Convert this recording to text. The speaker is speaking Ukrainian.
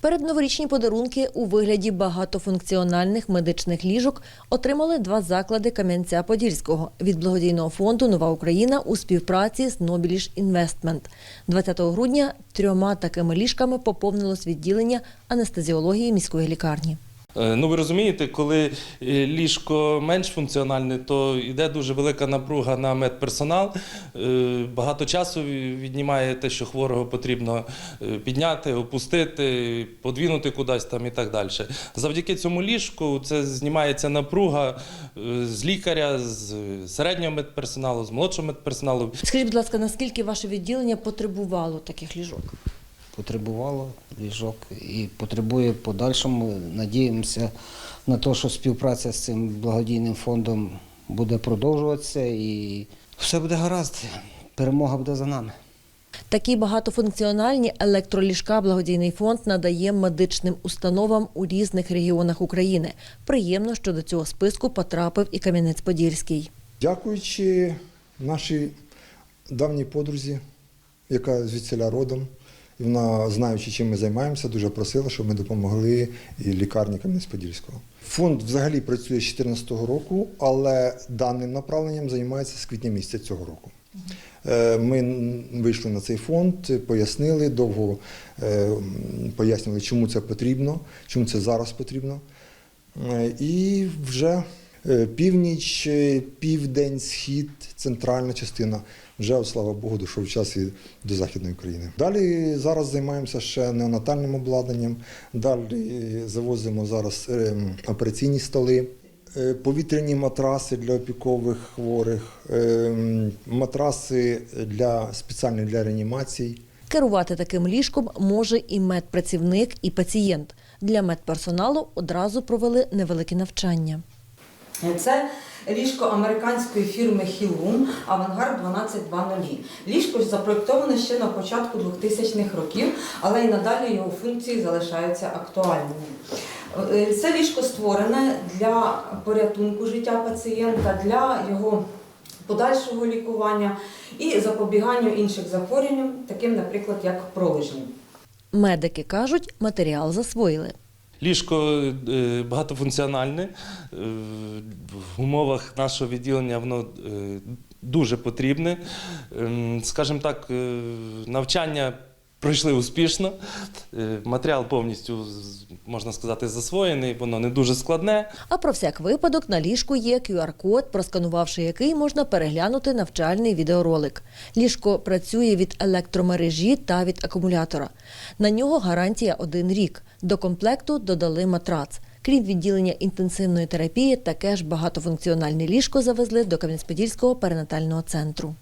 Передноворічні подарунки у вигляді багатофункціональних медичних ліжок отримали два заклади Кам'янця-Подільського від благодійного фонду Нова Україна у співпраці з Нобіліш Інвестмент. 20 грудня трьома такими ліжками поповнилось відділення анестезіології міської лікарні. Е, Ну, ви розумієте, коли е, ліжко менш функціональне, то йде дуже велика напруга на медперсонал. Е, Багато часу віднімає те, що хворого потрібно підняти, опустити, подвинути кудись там і так далі. Завдяки цьому ліжку це знімається напруга з лікаря, з середнього медперсоналу, з молодшого медперсоналу. Скажіть, будь ласка, наскільки ваше відділення потребувало таких ліжок? Потребувало ліжок і потребує подальшому. Надіємося на те, що співпраця з цим благодійним фондом буде продовжуватися і все буде гаразд. Перемога буде за нами. Такі багатофункціональні електроліжка благодійний фонд надає медичним установам у різних регіонах України. Приємно, що до цього списку потрапив і Кам'янець-Подільський. Дякуючи нашій давній подрузі, яка звідсіля родом, і вона, знаючи, чим ми займаємося, дуже просила, щоб ми допомогли і лікарні Кам'янець-Подільського. Фонд взагалі працює з 2014 року, але даним направленням займається з квітня місяця цього року. Е, Ми вийшли на цей фонд, пояснили, довго е, пояснювали, чому це потрібно, чому це зараз потрібно. Е, І вже північ, е, південь, схід, центральна частина вже, слава Богу, дійшов час і до Західної України. Далі зараз займаємося ще неонатальним обладнанням, далі завозимо зараз е, операційні столи. е, Повітряні матраси для опікових хворих, е, матраси для спеціальні для реанімацій. Керувати таким ліжком може і медпрацівник, і пацієнт. Для медперсоналу одразу провели невелике навчання. Це ліжко американської фірми Хілум Авангард 1220. Ліжко ж запроєктоване ще на початку 2000-х років, але і надалі його функції залишаються актуальними. Е, Це ліжко створене для порятунку життя пацієнта, для його подальшого лікування і запобіганню інших захворювань, таким, наприклад, як пролежні. Медики кажуть, матеріал засвоїли. Ліжко е, багатофункціональне. Е, В умовах нашого відділення воно е, дуже потрібне. Ем, Скажімо так, навчання пройшли успішно. Е, Матеріал повністю, можна сказати, засвоєний, воно не дуже складне. А про всяк випадок на ліжку є QR-код, просканувавши який можна переглянути навчальний відеоролик. Ліжко працює від електромережі та від акумулятора. На нього гарантія один рік. До комплекту додали матрац. Крім відділення інтенсивної терапії, таке ж багатофункціональне ліжко завезли до Кам'янець-Подільського перинатального центру.